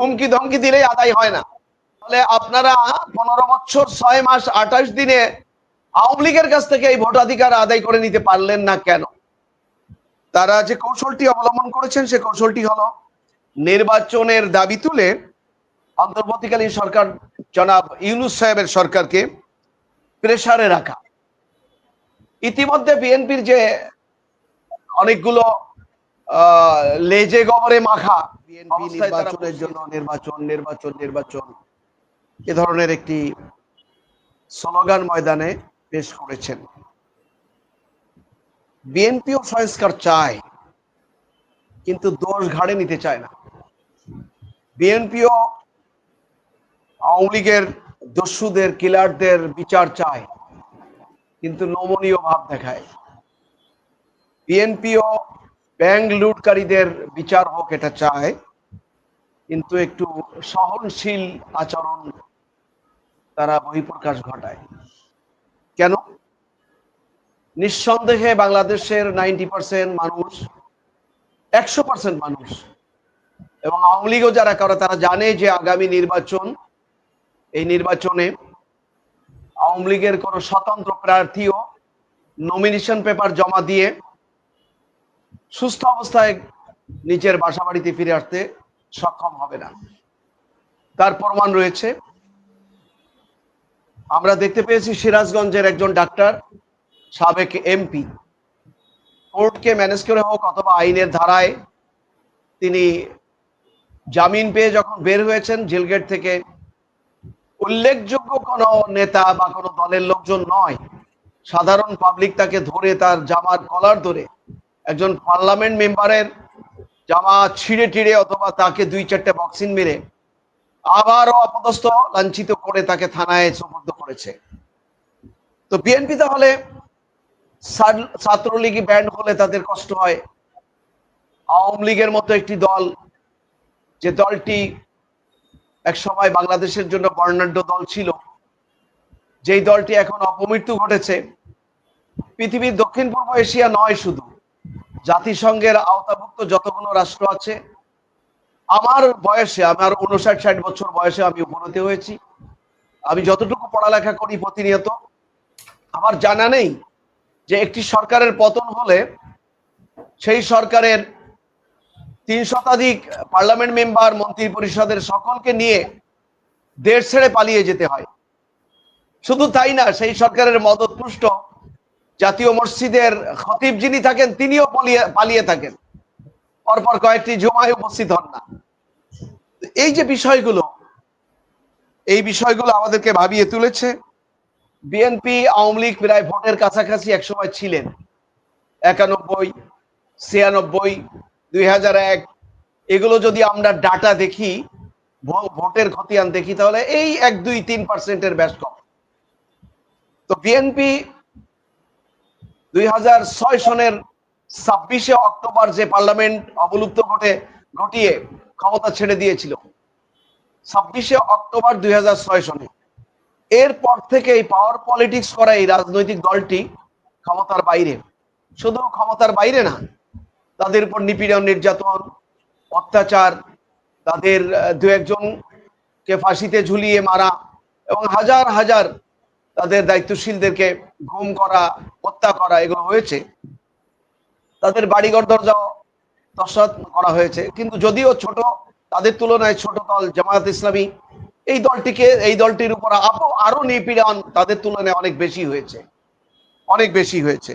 হুমকি ধমকি দিলেই আদায় হয় না। ফলে আপনারা পনেরো বছর ছয় মাস আঠাশ দিনে আওয়ামী লীগের কাছ থেকে এই ভোটাধিকার আদায় করে নিতে পারলেন না কেন? তারা যে কৌশলটি অবলম্বন করেছেন, সে কৌশলটি হলো নির্বাচনের দাবি তুলে অন্তর্বর্তীকালীন সরকার জনাব ইউনুস সাহেবের সরকারকে প্রেসারে রাখা। ইতিমধ্যে বিএনপির যে অনেকগুলো লেজে গবরে মাখা। বিএনপি নির্বাচনের জন্য নির্বাচন নির্বাচন নির্বাচন। এ ধরনের একটি স্লোগান ময়দানে পেশ করেছেন। বিএনপিও সংস্কার চায় কিন্তু দোষ ঘাড়ে নিতে চায় না। বিএনপিও আওয়ামী লীগের দস্যুদের কিলারদের বিচার চায় কিন্তু নমনীয় ভাব দেখায়। বিএনপিও ব্যাংক লুটকারীদের বিচার হোক এটা চায় কিন্তু একটু সহনশীল আচরণ তারা বহিঃপ্রকাশ ঘটায়। কেন? নিঃসন্দেহে বাংলাদেশের নাইনটি পার্সেন্ট মানুষ, একশো পার্সেন্ট মানুষ, এবং আওয়ামী লীগও যারা করে, তারা জানে যে আগামী নির্বাচন, এই নির্বাচনে আওয়ামী লীগের কোন স্বতন্ত্র প্রার্থীও নমিনেশন পেপার জমা দিয়ে সুস্থ অবস্থায় নিজের বাসা বাড়িতে ফিরে আসতে সক্ষম হবে না। তার প্রমাণ রয়েছে। আমরা দেখতে পেয়েছি সিরাজগঞ্জের একজন ডাক্তার, সাবেক এমপি। কোর্টকে ম্যানেজ করে হোক অথবা আইনের ধারায় তিনি জামিন পেয়ে যখন বের হয়েছেন জেলগেট থেকে, উল্লেখযোগ্য কোনো নেতা বা কোনো দলের লোকজন নয়। সাধারণ পাবলিক তাকে ধরে তার জামার কলার ধরে একজন পার্লামেন্ট মেম্বারের জামা ছিঁড়ে টিড়ে অথবা তাকে দুই চারটে বক্সিং মেরে আবারও অপদস্থ, লাঞ্ছিত করে তাকে থানায় সুপর্দ করেছে। তো বিএনপি তাহলে ছাত্র- ছাত্রলীগই ব্যান্ড হলে তাদের কষ্ট হয়। আওয়ামী লীগের মতো একটি দল, যে দলটি এক সময় বাংলাদেশের জন্য বর্ণাঢ্য দল ছিল, যেই দলটি এখন অপমৃত্যু ঘটেছে। পৃথিবীর দক্ষিণ পূর্ব এশিয়া নয় শুধু। জাতিসংঘের আওতাভুক্ত যতগুলো রাষ্ট্র আছে, আমার বয়সে আমার উনষাট ষাট বছর বয়সে আমি উপনীত হয়েছি। আমি যতটুকু পড়ালেখা করি প্রতিনিয়ত, আমার জানা নেই যে একটি সরকারের পতন হলে সেই সরকারের তিন শতাধিক পার্লামেন্ট মেম্বার, মন্ত্রী পরিষদের সকলকে নিয়ে দেশ ছেড়ে পালিয়ে যেতে হয়। শুধু তাই না, সেই সরকারের মদতপুষ্ট জাতীয় মসজিদের খতিব যিনি থাকেন, তিনিও পালিয়ে থাকেন। পরপর কয়েকটি জমায় উপস্থিত হন না। এই যে বিষয়গুলো, এই বিষয়গুলো আমাদেরকে ভাবিয়ে তুলেছে। বিএনপি, আওয়ামী লীগ প্রায় ভোটের কাছাকাছি একসময় ছিলেন। একানব্বই, ছিয়ানব্বই, দুই হাজার এক। এগুলো যদি আমরা ডাটা দেখি ভোটের খতিয়ান দেখি, তাহলে এই এক দুই তিন পার্সেন্টের ব্যাস কম তো বিএনপি দুই হাজার ছয় সনের ছাব্বিশে অক্টোবর যে পার্লামেন্ট অবলুপ্ত ঘটে, ঘটিয়ে ক্ষমতা ছেড়ে দিয়েছিল। ছাব্বিশে অক্টোবর দুই হাজার ছয় সনে। এরপর থেকে এই পাওয়ার পলিটিক্স করা এই রাজনৈতিক দলটি ক্ষমতার বাইরে। শুধু ক্ষমতার বাইরে না, তাদের উপর নিপীড়ন, নির্যাতন, অত্যাচার, তাদের দু একজনকে ফাঁসিতে ঝুলিয়ে মারা এবং হাজার হাজার তাদের দায়িত্বশীলদেরকে ঘুম করা, হত্যা করা, এগুলো হয়েছে। তাদের বাড়িঘর দরজা তসৎ করা হয়েছে। কিন্তু যদিও ছোট, তাদের তুলনায় ছোট দল জামায়াত ইসলামী এই দলটিকে, এই দলটির উপর আরও আরও নিপীড়ন তাদের তুলনায় অনেক বেশি হয়েছে। অনেক বেশি হয়েছে।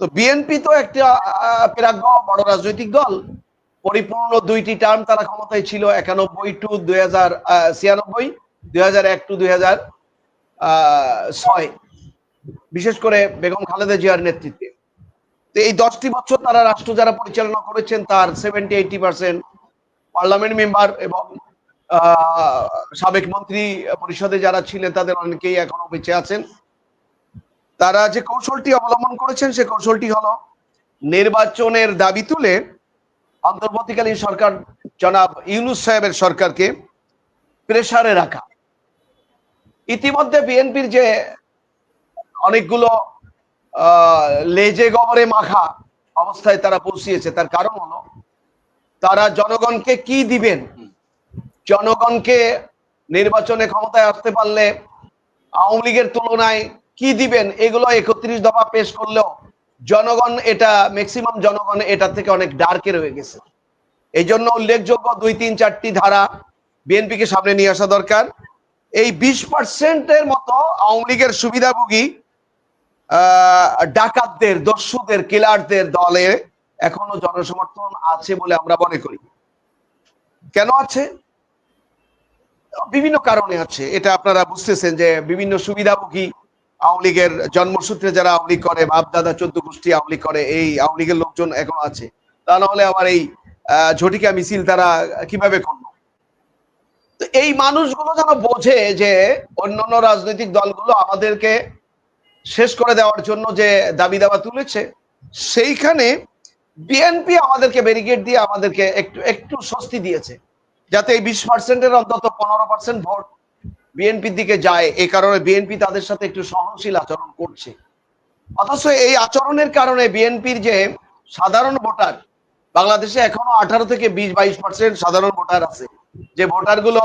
তো বিএনপি তো একটা প্রাজ্ঞ বড় রাজনৈতিক দল। পরিপূর্ণ দুইটি টার্ম তারা ক্ষমতায় ছিল একানব্বই টু দুই হাজার ছিয়ানব্বই, দুই হাজার এক টু দুই হাজার। ছয়। বিশেষ করে বেগম খালেদা জিয়ার নেতৃত্বে। তো এই দশটি বছর তারা রাষ্ট্র যারা পরিচালনা করেছেন, তার seventy eighty percent parliament member এবং সাবেক মন্ত্রী পরিষদে যারা ছিলেন, তাদের অনেকেই এখনও বেঁচে আছেন। তারা যে কৌশলটি অবলম্বন করেছেন, সে কৌশলটি হলো নির্বাচনের দাবি তুলে অন্তর্বর্তীকালীন সরকার জনাব ইউনুস সাহেবের সরকারকে প্রেসারে রাখা। ইতিমধ্যে বিএনপির যে অনেকগুলো লেজে গবরে মাখা অবস্থায় তারা পৌঁছিয়েছে, তার কারণ হলো তারা জনগণকে কি দিবেন? জনগণকে নির্বাচনে ক্ষমতায় আসতে পারলে আওয়ামী লীগের তুলনায় কি দিবেন? এগুলো একত্রিশ দফা পেশ করলেও জনগণ এটা ম্যাক্সিমাম জনগণ এটা থেকে অনেক ডার্কে রয়ে গেছে। এই জন্য উল্লেখযোগ্য দুই তিন চারটি ধারা বিএনপিকে সামনে নিয়ে আসা দরকার। এই বিশ পার্সেন্টের মতো আওয়ামী লীগের সুবিধাভোগী ডাকাতদের, দস্যুদের কিলারদের দলে এখনও জনসমর্থন আছে বলে আমরা মনে করি। কেন আছে? বিভিন্ন কারণে আছে। এটা আপনারা বুঝতেছেন যে বিভিন্ন সুবিধাভোগী আওয়ামী লীগের জন্মসূত্রে যারা আওয়ামী লীগ করে বাপ দাদা চোদ্দ গোষ্ঠী আওয়ামী লীগ করে, এই আওয়ামী লীগের লোকজন এখন আছে। তা না হলে আমার এই ঝটিকা মিছিল তারা কীভাবে করল? এই মানুষগুলো যেন বোঝে যে অন্যান্য রাজনৈতিক দলগুলো আমাদেরকে শেষ করে দেওয়ার জন্য যে দাবি দাবা তুলেছে, সেইখানে বিএনপি আমাদেরকে ব্যারিকেড দিয়ে আমাদেরকে একটু একটু স্বস্তি দিয়েছে, যাতে এই বিশ পার্সেন্টের অন্তত পনেরো পার্সেন্ট ভোট বিএনপির দিকে যায়। এই কারণে বিএনপি তাদের সাথে একটু সহনশীল আচরণ করছে। অথচ এই আচরণের কারণে বিএনপির যে সাধারণ ভোটার, বাংলাদেশে এখনও আঠারো থেকে বিশ, বাইশ পার্সেন্ট সাধারণ ভোটার আছে। যে ভোটারগুলো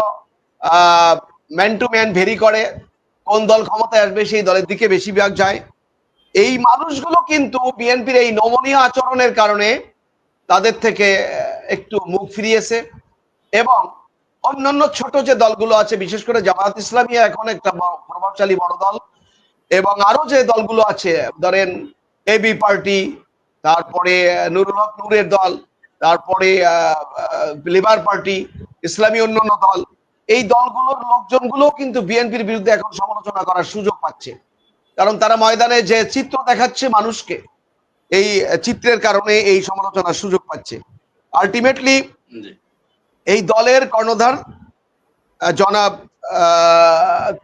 ম্যান টু ম্যান ভেরি করে কোন দল ক্ষমতায় আসবে, সেই দলের দিকে বেশি ভাগ যায়। এই মানুষগুলো কিন্তু বিএনপির এই নমনীয় আচরণের কারণে তাদের থেকে একটু মুখ ফিরিয়েছে এবং অন্যান্য ছোট যে দলগুলো আছে, বিশেষ করে জামাত ইসলামী এখন একটা প্রভাবশালী বড় দল এবং আরও যে দলগুলো আছে, ধরেন এবি পার্টি তারপরে নুরুল হক নূরের দল, তারপরে লিবার পার্টি ইসলামী অন্যান্য দল। এই দলগুলোর লোকজনগুলো কিন্তু বিএনপির বিরুদ্ধে এখন সমালোচনা করার সুযোগ পাচ্ছে। কারণ তারা ময়দানে যে চিত্র দেখাচ্ছে মানুষকে এই চিত্রের কারণে এই সমালোচনার সুযোগ পাচ্ছে। আলটিমেটলি এই দলের কর্ণধার জনাব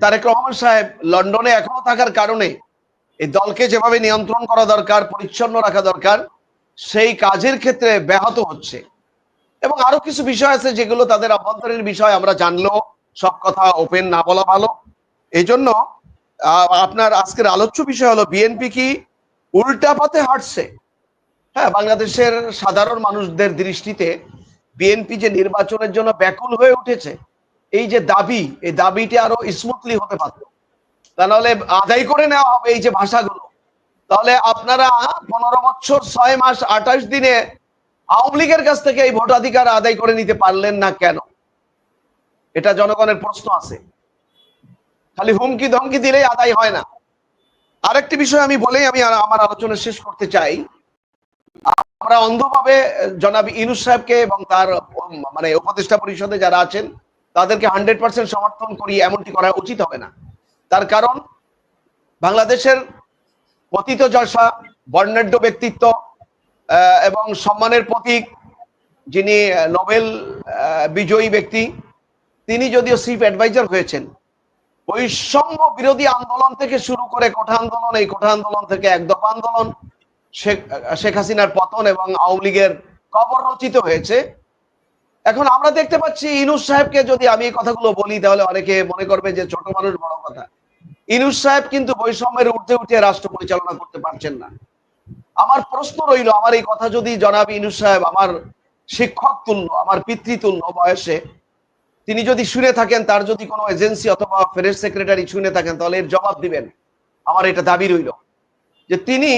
তারেক রহমান সাহেব লন্ডনে এখনও থাকার কারণে এই দলকে যেভাবে নিয়ন্ত্রণ করা দরকার পরিচ্ছন্ন রাখা দরকার সেই কাজের ক্ষেত্রে ব্যাহত হচ্ছে। এবং আরও কিছু বিষয় আছে যেগুলো তাদের অভ্যন্তরীণ বিষয়, আমরা জানলেও সব কথা ওপেন না বলা ভালো। এই জন্য আপনার আজকের আলোচ্য বিষয় হলো বিএনপি কি উল্টা পথে হাঁটছে। হ্যাঁ বাংলাদেশের সাধারণ মানুষদের দৃষ্টিতে বিএনপি যে নির্বাচনের জন্য ব্যাকুল হয়ে উঠেছে, এই যে দাবি, এই দাবিটি আরও স্মুথলি হতে পারত। তা নাহলে আদায় করে নেওয়া হবে এই যে ভাষাগুলো। তাহলে আপনারা পনেরো বছর ছয় মাস আঠাশ দিনে আওয়ামী লীগের কাছ থেকে এই ভোটাধিকার আদায় করে নিতে পারলেন না কেন? এটা জনগণের প্রশ্ন আছে। খালি হুমকি ধমকি দিলেই আদায় হয় না। আরেকটি বিষয় আমি বলেই আমি আমার আলোচনা শেষ করতে চাই। আমরা অন্ধভাবে জনাব ইনুস সাহেবকে এবং তার মানে উপদেষ্টা পরিষদে যারা আছেন, তাদেরকে হান্ড্রেড পার্সেন্ট সমর্থন করি এমনটি করা উচিত হবে না। তার কারণ, বাংলাদেশের পতিত জশা বর্ণাঢ্য ব্যক্তিত্ব এবং সম্মানের প্রতীক যিনি নোবেল বিজয়ী ব্যক্তি, তিনি যদিও চিফ অ্যাডভাইজার হয়েছেন, বৈষম্য বিরোধী আন্দোলন থেকে শুরু করে কোঠা আন্দোলন, এই কোঠা আন্দোলন থেকে এক দফা আন্দোলন, শেখ হাসিনার পতন এবং আওয়ামী লীগের কবর রচিত হয়েছে। এখন আমরা দেখতে পাচ্ছি ইনুস সাহেবকে যদি আমি এই কথাগুলো বলি, তাহলে অনেকে মনে করবে যে ছোট মানুষ বড় কথা। ইনুস সাহেব কিন্তু বৈষম্যের উঠতে উঠে রাষ্ট্র পরিচালনা করতে পারছেন না। আমার প্রশ্ন রইল, আমার এই কথা যদি জনাব ইনুস সাহেব আমার শিক্ষক তুল্য, আমার পিতৃতুল্য বয়সে, তিনি যদি শুনে থাকেন, তার যদি কোনো এজেন্সি অথবা ফেরেস সেক্রেটারি শুনে থাকেন, তাহলে এর জবাব দিবেন। আমার এটা দাবি রইল। যে তিনি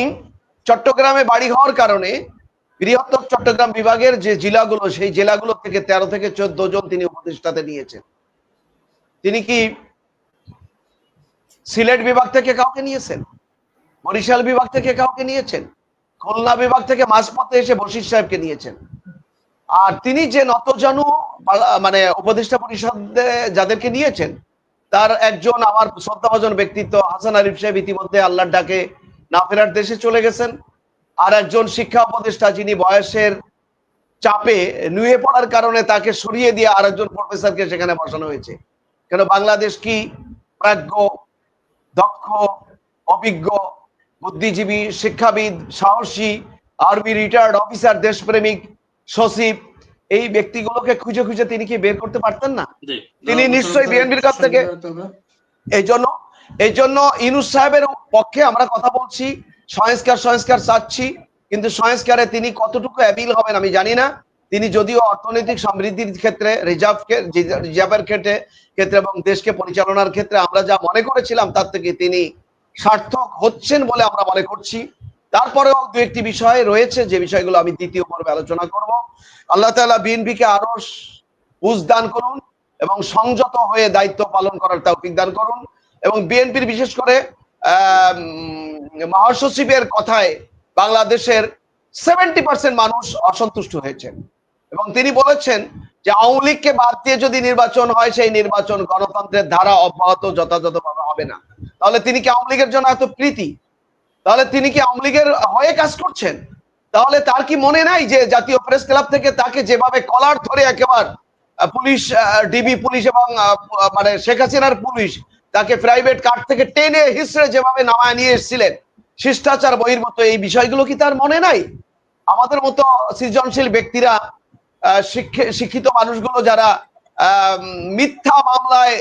চট্টগ্রামে বাড়ি হওয়ার কারণে বৃহত্তর চট্টগ্রাম বিভাগের যে জেলাগুলো, সেই জেলাগুলো থেকে তেরো থেকে চোদ্দ জন তিনি উপদেষ্টাতে নিয়েছেন। তিনি কি সিলেট বিভাগ থেকে কাউকে নিয়েছেন? বরিশাল বিভাগ থেকে কাউকে নিয়েছেন? খুলনা বিভাগ থেকে মাঝপথে এসে বশির সাহেবকে নিয়েছেন। আর তিনি যে নতজানু মানে উপদেষ্টা পরিষদে যাদেরকে নিয়েছেন, তার একজন আমার শ্রদ্ধাভাজন ব্যক্তিত্ব হাসান আরিফ সাহেব ইতিমধ্যে আল্লাহর ডাকে না ফেরার দেশে চলে গেছেন। আর একজন শিক্ষা উপদেষ্টা যিনি বয়সের চাপে নুয়ে পড়ার কারণে তাকে সরিয়ে দিয়ে আর একজন প্রফেসরকে সেখানে বসানো হয়েছে। কেন বাংলাদেশ কি প্রাজ্ঞ, দক্ষ, অভিজ্ঞ বুদ্ধিজীবী শিক্ষাবিদ সাহসী আর্মি রিটায়ার্ড অফিসার দেশপ্রেমিক সচিব এই ব্যক্তিগুলোকে খুঁজে খুঁজে তিনি কি বের করতে পারতেন না? তিনি নিশ্চয়ই বিএনপির কাছ থেকে- এই জন্য এই জন্য ইনুস সাহেবের পক্ষে আমরা কথা বলছি সংস্কার সংস্কার চাচ্ছি কিন্তু সংস্কারে তিনি কতটুকু অ্যাবিল হবেন আমি জানি না। তিনি যদিও অর্থনৈতিক সমৃদ্ধির ক্ষেত্রে রিজার্ভ রিজার্ভের ক্ষেত্রে ক্ষেত্রে এবং দেশকে পরিচালনার ক্ষেত্রে আমরা যা মনে করেছিলাম তার থেকে তিনি সার্থক হচ্ছেন বলে আমরা মনে করছি। তারপরেও দু একটি বিষয় রয়েছে, যে বিষয়গুলো আমি দ্বিতীয় পর্বে আলোচনা করব। আল্লাহ তাআলা বিএনপিকে আরও বুঝ দান করুন এবং সংযত হয়ে দায়িত্ব পালন করার তৌফিক দান করুন এবং বিএনপির বিশেষ করে মহাসচিবের কথায় বাংলাদেশের সেভেন্টি পার্সেন্ট মানুষ অসন্তুষ্ট হয়েছেন। এবং তিনি বলেছেন যে আওয়ামী লীগকে বাদ দিয়ে যদি নির্বাচন হয়, সেই নির্বাচন গণতন্ত্রের ধারা অব্যাহত যথাযথভাবে হবে না। তাহলে তিনি কি আওয়ামী লীগের জন্য এত প্রীতি? তাহলে তিনি কি আওয়ামী লীগের হয়ে কাজ করছেন? তাহলে তার কি মনে নাই যে জাতীয় প্রেস ক্লাব থেকে তাকে যেভাবে কলার ধরে একেবারে পুলিশ ডিবি পুলিশ এবং মানে শেখ হাসিনার পুলিশ তাকে প্রাইভেট কার থেকে টেনে হিসড়ে যেভাবে নামায় নিয়ে এসেছিলেন, শিষ্টাচার বহির্ভূত, এই বিষয়গুলো কি তার মনে নাই? আমাদের মতো সৃজনশীল ব্যক্তিরা শিক্ষিত মানুষগুলো যারা মিথ্যা মামলায়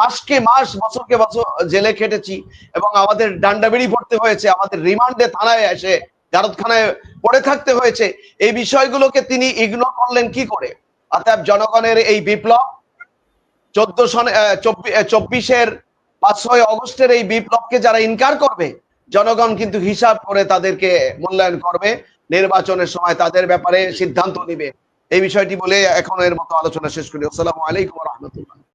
মাসকে মাস, বছরকে বছর জেলে খেটেছি এবং আমাদের ডান্ডাবেড়ি পড়তে হয়েছে, আমাদের রিমান্ডে থানায় এসে গারদখানায় পড়ে থাকতে হয়েছে। এই বিষয়গুলোকে তিনি ইগনোর করলেন কি করে? অর্থাৎ জনগণের এই বিপ্লব, চোদ্দ সনে চব্বিশের পাঁচশই অগস্টের এই বিপ্লবকে যারা ইনকার করবে, জনগণ কিন্তু হিসাব করে তাদেরকে মূল্যায়ন করবে, নির্বাচনের সময় তাদের ব্যাপারে সিদ্ধান্ত নিবে। এই বিষয়টি বলে এখন এর মতো আলোচনা শেষ করি। আসসালামু আলাইকুম রহমতুল্লাহ।